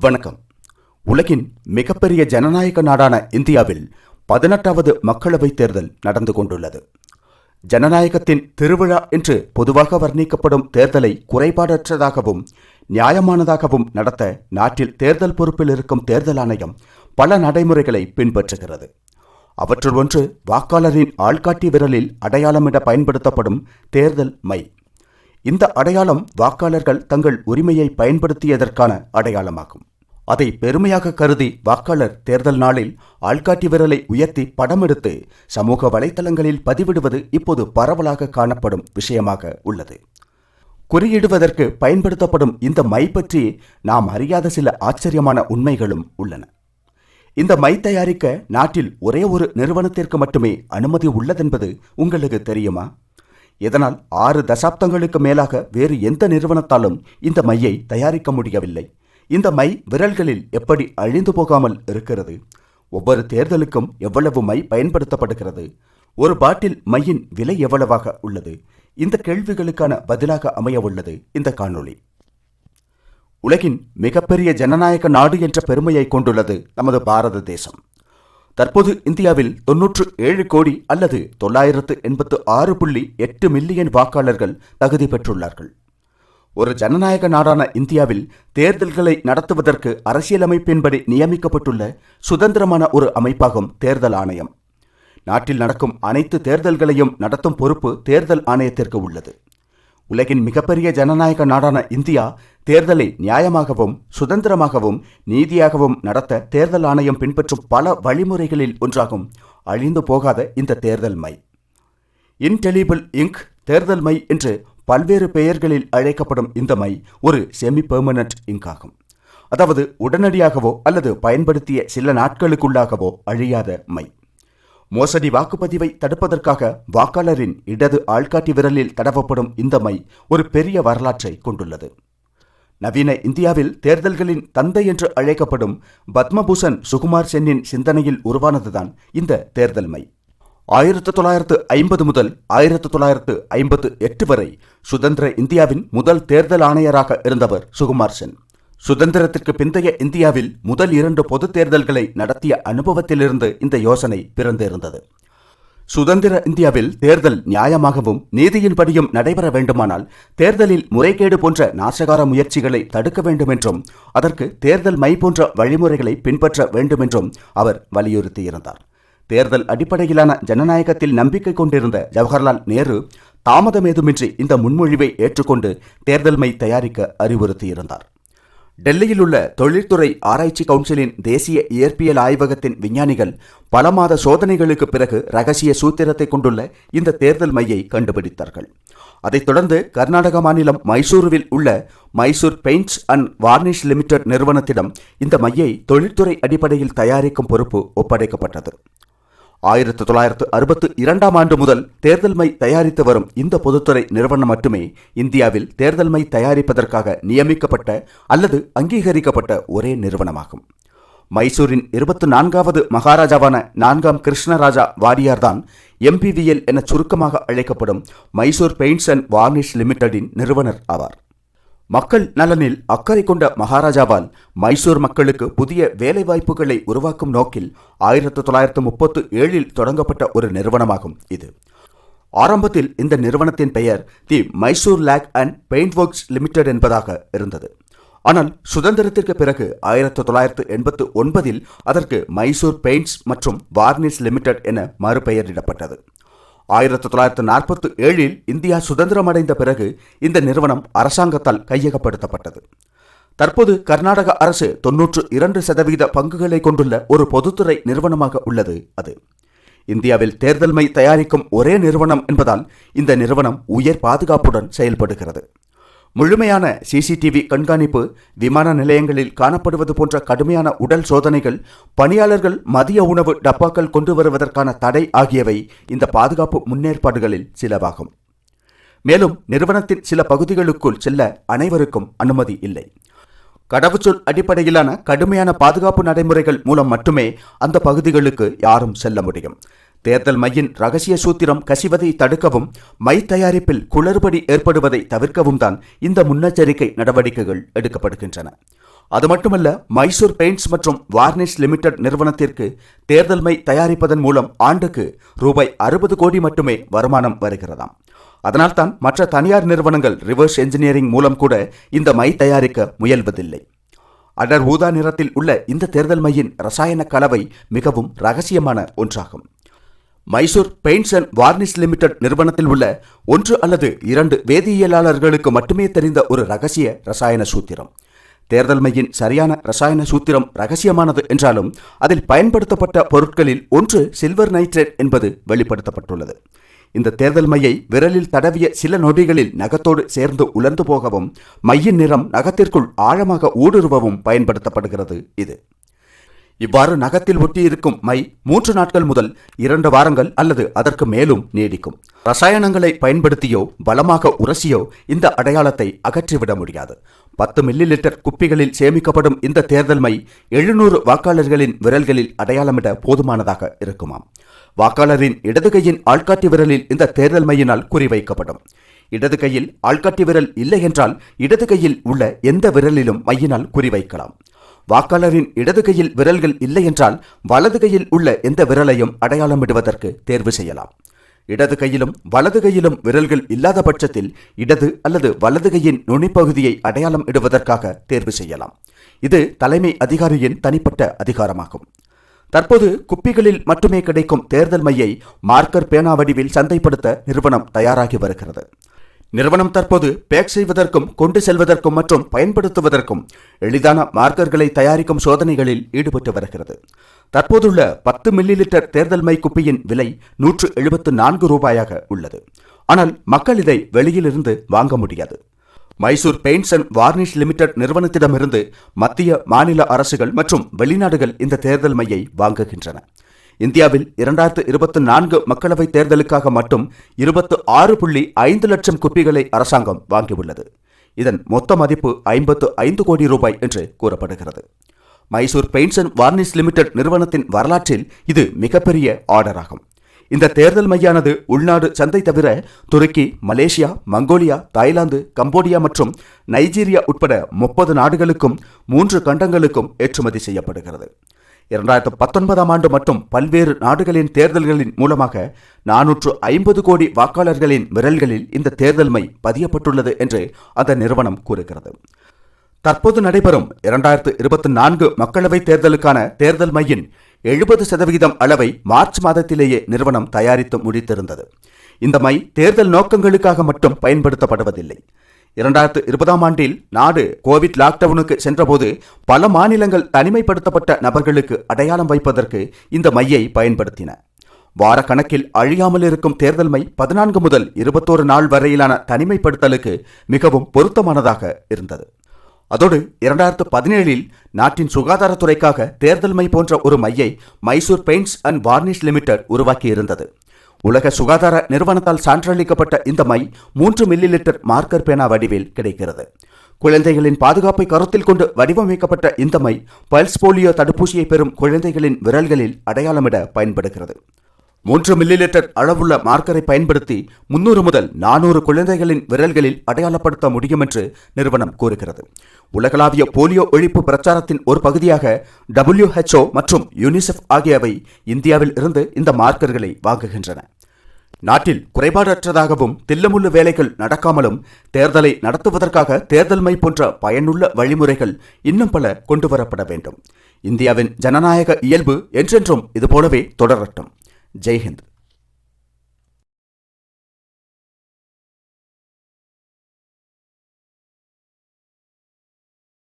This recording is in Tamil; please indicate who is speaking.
Speaker 1: வணக்கம். உலகின் மிகப்பெரிய ஜனநாயக நாடான இந்தியாவில் பதினெட்டாவது மக்களவைத் தேர்தல் நடந்து கொண்டுள்ளது. ஜனநாயகத்தின் திருவிழா என்று பொதுவாக வர்ணிக்கப்படும் தேர்தலை குறைபாடற்றதாகவும் நியாயமானதாகவும் நடத்த நாட்டில் தேர்தல் பொறுப்பில் இருக்கும் தேர்தல் ஆணையம் பல நடைமுறைகளை பின்பற்றுகிறது. அவற்றுள் ஒன்று வாக்காளரின் ஆள்காட்டி விரலில் அடையாளமிட பயன்படுத்தப்படும் தேர்தல் மை. இந்த அடையாளம் வாக்காளர்கள் தங்கள் உரிமையை பயன்படுத்தியதற்கான அடையாளமாகும். அதை பெருமையாக கருதி வாக்காளர் தேர்தல் நாளில் ஆள்காட்டி விரலை உயர்த்தி படம் எடுத்து சமூக வலைத்தளங்களில் பதிவிடுவது இப்போது பரவலாக காணப்படும் விஷயமாக உள்ளது. குறியிடுவதற்கு பயன்படுத்தப்படும் இந்த மை பற்றி நாம் அறியாத சில ஆச்சரியமான உண்மைகளும் உள்ளன. இந்த மை தயாரிக்க நாட்டில் ஒரே ஒரு நிறுவனத்திற்கு மட்டுமே அனுமதி உள்ளதென்பது உங்களுக்கு தெரியுமா? இதனால் ஆறு தசாப்தங்களுக்கு மேலாக வேறு எந்த நிறுவனத்தாலும் இந்த மையை தயாரிக்க முடியவில்லை. இந்த மை விரல்களில் எப்படி அழிந்து போகாமல் இருக்கிறது? ஒவ்வொரு தேர்தலுக்கும் எவ்வளவு மை பயன்படுத்தப்படுகிறது? ஒரு பாட்டில் மையின் விலை எவ்வளவாக உள்ளது? இந்த கேள்விகளுக்கான பதிலாக அமைய உள்ளது இந்த காணொளி. உலகின் மிகப்பெரிய ஜனநாயக நாடு என்ற பெருமையை கொண்டுள்ளது நமது பாரத தேசம். தற்போது இந்தியாவில் தொன்னூற்று ஏழு கோடி அல்லது தொள்ளாயிரத்து எண்பத்து ஆறு புள்ளி எட்டு மில்லியன் வாக்காளர்கள் தகுதி பெற்றுள்ளார்கள். ஒரு ஜனநாயக நாடான இந்தியாவில் தேர்தல்களை நடத்துவதற்கு அரசியலமைப்பின்படி நியமிக்கப்பட்டுள்ள சுதந்திரமான ஒரு அமைப்பாகும் தேர்தல் ஆணையம். நாட்டில் நடக்கும் அனைத்து தேர்தல்களையும் நடத்தும் பொறுப்பு தேர்தல் ஆணையத்திற்கு உள்ளது. உலகின் மிகப்பெரிய ஜனநாயக நாடான இந்தியா தேர்தலை நியாயமாகவும் சுதந்திரமாகவும் நீதியாகவும் நடத்த தேர்தல் ஆணையம் பின்பற்றும் பல வழிமுறைகளில் ஒன்றாகும். அழிந்து போகாத இந்த தேர்தல் மை. இன்டெலிபிள் இங்க் தேர்தல் மை என்று பல்வேறு பெயர்களில் அழைக்கப்படும் இந்த மை ஒரு செமி பெர்மனன்ட் இங்க் ஆகும். அதாவது உடனடியாகவோ அல்லது பயன்படுத்திய சில நாட்களுக்குள்ளாகவோ அழியாத மை. மோசடி வாக்குப்பதிவை தடுப்பதற்காக வாக்காளரின் இடது ஆள்காட்டி விரலில் தடவப்படும் இந்த மை ஒரு பெரிய வரலாற்றை கொண்டுள்ளது. நவீன இந்தியாவில் தேர்தல்களின் தந்தை என்று அழைக்கப்படும் பத்மபூஷன் சுகுமார் சென்னின் சிந்தனையில் உருவானதுதான் இந்த தேர்தல் மை. ஆயிரத்து தொள்ளாயிரத்து ஐம்பது முதல் ஆயிரத்து தொள்ளாயிரத்து ஐம்பத்து எட்டு வரை சுதந்திர இந்தியாவின் முதல் தேர்தல் ஆணையராக இருந்தவர் சுகுமார் சென். சுதந்திரத்திற்கு பிந்தைய இந்தியாவில் முதல் இரண்டு பொது தேர்தல்களை நடத்திய அனுபவத்திலிருந்து இந்த யோசனை பிறந்திருந்தது. சுதந்திர இந்தியாவில் தேர்தல் நியாயமாகவும் நீதியின்படியும் நடைபெற வேண்டுமானால் தேர்தலில் முறைகேடு போன்ற நாசகார முயற்சிகளை தடுக்க வேண்டும் என்றும் அதற்கு தேர்தல் மை போன்ற வழிமுறைகளை பின்பற்ற வேண்டும் என்றும் அவர் வலியுறுத்தியிருந்தார். தேர்தல் அடிப்படையிலான ஜனநாயகத்தில் நம்பிக்கை கொண்டிருந்த ஜவஹர்லால் நேரு தாமதமேதுமின்றி இந்த முன்மொழிவை ஏற்றுக்கொண்டு தேர்தல் மை தயாரிக்க அறிவுறுத்தியிருந்தார். டெல்லியில் உள்ள தொழில்துறை ஆராய்ச்சி கவுன்சிலின் தேசிய இயற்பியல் ஆய்வகத்தின் விஞ்ஞானிகள் பல மாத சோதனைகளுக்கு பிறகு ரகசிய சூத்திரத்தை கொண்டுள்ள இந்த தேர்தல் மையை கண்டுபிடித்தார்கள். அதைத் தொடர்ந்து கர்நாடக மாநிலம் மைசூருவில் உள்ள Mysore paints and varnish limited நிறுவனத்திடம் இந்த மையை தொழில்துறை அடிப்படையில் தயாரிக்கும் பொறுப்பு ஒப்படைக்கப்பட்டது. ஆயிரத்து தொள்ளாயிரத்து அறுபத்து இரண்டாம் ஆண்டு முதல் தேர்தல்மை தயாரித்து வரும் இந்த பொதுத்துறை நிறுவனம் மட்டுமே இந்தியாவில் தேர்தல்மை தயாரிப்பதற்காக நியமிக்கப்பட்ட அல்லது அங்கீகரிக்கப்பட்ட ஒரே நிறுவனமாகும். மைசூரின் இருபத்தி நான்காவது மகாராஜாவான நான்காம் கிருஷ்ணராஜா வாரியார்தான் எம்பிவிஎல் என சுருக்கமாக அழைக்கப்படும் மைசூர் பெயிண்ட்ஸ் அண்ட் வார்னிஷ் லிமிடெடின் நிறுவனர் ஆவார். மக்கள் நலனில் அக்கறை கொண்ட மகாராஜாவால் மைசூர் மக்களுக்கு புதிய வேலைவாய்ப்புகளை உருவாக்கும் நோக்கில் ஆயிரத்து தொள்ளாயிரத்து முப்பத்து ஏழில் தொடங்கப்பட்ட ஒரு நிறுவனமாகும் இது. ஆரம்பத்தில் இந்த நிறுவனத்தின் பெயர் the Mysore lac and paint works limited என்பதாக இருந்தது. ஆனால் சுதந்திரத்திற்கு பிறகு ஆயிரத்து தொள்ளாயிரத்து எண்பத்து ஒன்பதில் அதற்கு மைசூர் பெயிண்ட்ஸ் மற்றும் வார்னிஸ் லிமிடெட் என மறுபெயரிடப்பட்டது. ஆயிரத்தி தொள்ளாயிரத்தி நாற்பத்தி ஏழில் இந்தியா சுதந்திரமடைந்த பிறகு இந்த நிறுவனம் அரசாங்கத்தால் கையகப்படுத்தப்பட்டது. தற்போது கர்நாடக அரசு தொன்னூற்று இரண்டு சதவீத பங்குகளை கொண்டுள்ள ஒரு பொதுத்துறை நிறுவனமாக உள்ளது அது. இந்தியாவில் தேர்தல் மை தயாரிக்கும் ஒரே நிறுவனம் என்பதால் இந்த நிறுவனம் உயர் பாதுகாப்புடன் செயல்படுகிறது. முழுமையான சிசிடிவி கண்காணிப்பு விமான நிலையங்களில் காணப்படுவது போன்ற கடுமையான உடல் சோதனைகள் பணியாளர்கள் மதிய உணவு டப்பாக்கள் கொண்டு வருவதற்கான தடை ஆகியவை இந்த பாதுகாப்பு முன்னேற்பாடுகளில் சிலவாகும். மேலும் நிறுவனத்தின் சில பகுதிகளுக்குள் செல்ல அனைவருக்கும் அனுமதி இல்லை. கடவுச்சொல் அடிப்படையிலான கடுமையான பாதுகாப்பு நடைமுறைகள் மூலம் மட்டுமே அந்த பகுதிகளுக்கு யாரும் செல்ல முடியும். தேர்தல் மையின் ரகசிய சூத்திரம் கசிவதை தடுக்கவும் மை தயாரிப்பில் குளறுபடி ஏற்படுவதை தவிர்க்கவும் தான் இந்த முன்னெச்சரிக்கை நடவடிக்கைகள் எடுக்கப்படுகின்றன. அது மட்டுமல்ல மைசூர் பெயிண்ட்ஸ் மற்றும் வார்னிஷ் லிமிடெட் நிறுவனத்திற்கு தேர்தல் மை தயாரிப்பதன் மூலம் ஆண்டுக்கு ரூபாய் அறுபது கோடி மட்டுமே வருமானம் வருகிறதாம். அதனால்தான் மற்ற தனியார் நிறுவனங்கள் ரிவர்ஸ் என்ஜினியரிங் மூலம் கூட இந்த மை தயாரிக்க முயல்வதில்லை. அடர் ஊதா நிறத்தில் உள்ள இந்த தேர்தல் மையின் ரசாயன கலவை மிகவும் ரகசியமான ஒன்றாகும். Mysore paints and varnish limited நிறுவனத்தில் உள்ள ஒன்று அல்லது இரண்டு வேதியியலாளர்களுக்கு மட்டுமே தெரிந்த ஒரு ரகசிய ரசாயன சூத்திரம். தேர்தல் மையின் சரியான ரசாயன சூத்திரம் ரகசியமானது என்றாலும் அதில் பயன்படுத்தப்பட்ட பொருட்களில் ஒன்று சில்வர் நைட்ரேட் என்பது வெளிப்படுத்தப்பட்டுள்ளது. இந்த தேர்தல் மையை விரலில் தடவிய சில நொடிகளில் நகத்தோடு சேர்ந்து உலர்ந்து போகவும் மையின் நிறம் நகத்திற்குள் ஆழமாக ஊடுருவவும் பயன்படுத்தப்படுகிறது இது. இவ்வாறு நகத்தில் ஒட்டியிருக்கும் மை மூன்று நாட்கள் முதல் இரண்டு வாரங்கள் அல்லது அதற்கு மேலும் நீடிக்கும். ரசாயனங்களை பயன்படுத்தியோ பலமாக உரசியோ இந்த அடையாளத்தை அகற்றிவிட முடியாது. பத்து மில்லி லிட்டர் குப்பிகளில் சேமிக்கப்படும் இந்த தேர்தல் மை எழுநூறு வாக்காளர்களின் விரல்களில் அடையாளமிட போதுமானதாக இருக்குமாம். வாக்காளரின் இடது கையின் ஆள்காட்டி விரலில் இந்த தேர்தல் மையினால் குறிவைக்கப்படும். இடது கையில் ஆள்காட்டி விரல் இல்லை என்றால் இடது கையில் உள்ள எந்த விரலிலும் மையினால் குறிவைக்கலாம். வாக்காளரின் இடது கையில் விரல்கள் இல்லை என்றால் வலது கையில் உள்ள எந்த விரலையும் அடையாளமிடுவதற்கு தேர்வு செய்யலாம். இடது கையிலும் வலது கையிலும் விரல்கள் இல்லாத பட்சத்தில் இடது அல்லது வலது கையின் நுனிப்பகுதியை அடையாளம் இடுவதற்காக தேர்வு செய்யலாம். இது தலைமை அதிகாரியின் தனிப்பட்ட அதிகாரமாகும். தற்போது குப்பிகளில் மட்டுமே கிடைக்கும் தேர்தல் மையை மார்க்கர் பேனா வடிவில் சந்தைப்படுத்த நிறுவனம் தயாராகி வருகிறது. நிறுவனம் தற்போது பேக் செய்வதற்கும் கொண்டு செல்வதற்கும் மற்றும் பயன்படுத்துவதற்கும் எளிதான மார்க்கர்களை தயாரிக்கும் சோதனைகளில் ஈடுபட்டு வருகிறது. தற்போதுள்ள பத்து மில்லி லிட்டர் தேர்தல் மை குப்பியின் விலை நூற்று எழுபத்து நான்கு ரூபாயாக உள்ளது. ஆனால் மக்கள் இதை வெளியிலிருந்து வாங்க முடியாது. Mysore paints and varnish limited நிறுவனத்திடமிருந்து மத்திய மாநில அரசுகள் மற்றும் வெளிநாடுகள் இந்த தேர்தல் மையை வாங்குகின்றன. இந்தியாவில் இரண்டாயிரத்து இருபத்தி நான்கு மக்களவைத் தேர்தலுக்காக மட்டும் இருபத்து ஆறு புள்ளி ஐந்து லட்சம் குப்பிகளை அரசாங்கம் வாங்கியுள்ளது. இதன் மொத்த மதிப்பு ஐம்பத்து ஐந்து கோடி ரூபாய் என்று கூறப்படுகிறது. Mysore paints and varnish limited நிறுவனத்தின் வரலாற்றில் இது மிகப்பெரிய ஆர்டர் ஆகும் இந்த தேர்தல் மையானது உள்நாடு சந்தை தவிர Turkey Malaysia Mongolia Thailand Cambodia மற்றும் நைஜீரியா உட்பட முப்பது நாடுகளுக்கும் மூன்று கண்டங்களுக்கும் ஏற்றுமதி செய்யப்படுகிறது. இரண்டாயிரத்து பத்தொன்பதாம் ஆண்டு மட்டும் பல்வேறு நாடுகளின் தேர்தல்களின் மூலமாக நானூற்று ஐம்பது கோடி வாக்காளர்களின் விரல்களில் இந்த தேர்தல் மை பதியப்பட்டுள்ளது என்று அந்த நிறுவனம் கூறுகிறது. தற்போது நடைபெறும் இரண்டாயிரத்து இருபத்தி நான்கு மக்களவைத் தேர்தலுக்கான தேர்தல் மையின் எழுபது சதவிகிதம் அளவை மார்ச் மாதத்திலேயே நிறுவனம் தயாரித்து முடித்திருந்தது. இந்த மை தேர்தல் நோக்கங்களுக்காக மட்டும் பயன்படுத்தப்படுவதில்லை. இரண்டாயிரத்து இருபதாம் ஆண்டில் நாடு கோவிட் லாக்டவுனுக்கு சென்றபோது பல மாநிலங்கள் தனிமைப்படுத்தப்பட்ட நபர்களுக்கு அடையாளம் வைப்பதற்கு இந்த மையை பயன்படுத்தின. வார கணக்கில் அழியாமல் இருக்கும் தேர்தல் மை பதினான்கு முதல் இருபத்தோரு நாள் வரையிலான தனிமைப்படுத்தலுக்கு மிகவும் பொருத்தமானதாக இருந்தது. அதோடு இரண்டாயிரத்து பதினேழில் நாட்டின் சுகாதாரத்துறைக்காக தேர்தல் மை போன்ற ஒரு மையை Mysore paints and varnish limited உருவாக்கியிருந்தது. உலக சுகாதார நிறுவனத்தால் சான்றளிக்கப்பட்ட இந்த மை மூன்று மில்லி லிட்டர் மார்க்கர் பேனா வடிவில் கிடைக்கிறது. குழந்தைகளின் பாதுகாப்பை கருத்தில் கொண்டு வடிவமைக்கப்பட்ட இந்த மை பல்ஸ் போலியோ தடுப்பூசியை பெறும் குழந்தைகளின் விரல்களில் அடையாளமிட பயன்படுகிறது. மூன்று மில்லி லிட்டர் அளவுள்ள மார்க்கரை பயன்படுத்தி முன்னூறு முதல் நானூறு குழந்தைகளின் விரல்களில் அடையாளப்படுத்த முடியும் என்று நிறுவனம் கூறுகிறது. உலகளாவிய போலியோ ஒழிப்பு பிரச்சாரத்தின் ஒரு பகுதியாக டபிள்யூஹெச்ஓ மற்றும் யுனிசெஃப் ஆகியவை இந்தியாவில் இருந்து இந்த மார்க்கர்களை வாங்குகின்றன. நாட்டில் குறைபாடற்றதாகவும் தில்லமுள்ள வேலைகள் நடக்காமலும் தேர்தலை நடத்துவதற்காக தேர்தல் மை போன்ற பயனுள்ள வழிமுறைகள் இன்னும் பல கொண்டுவரப்பட வேண்டும். இந்தியாவின் ஜனநாயக இயல்பு என்றென்றும் இதுபோலவே தொடரட்டும். ஜெய்ஹிந்த்.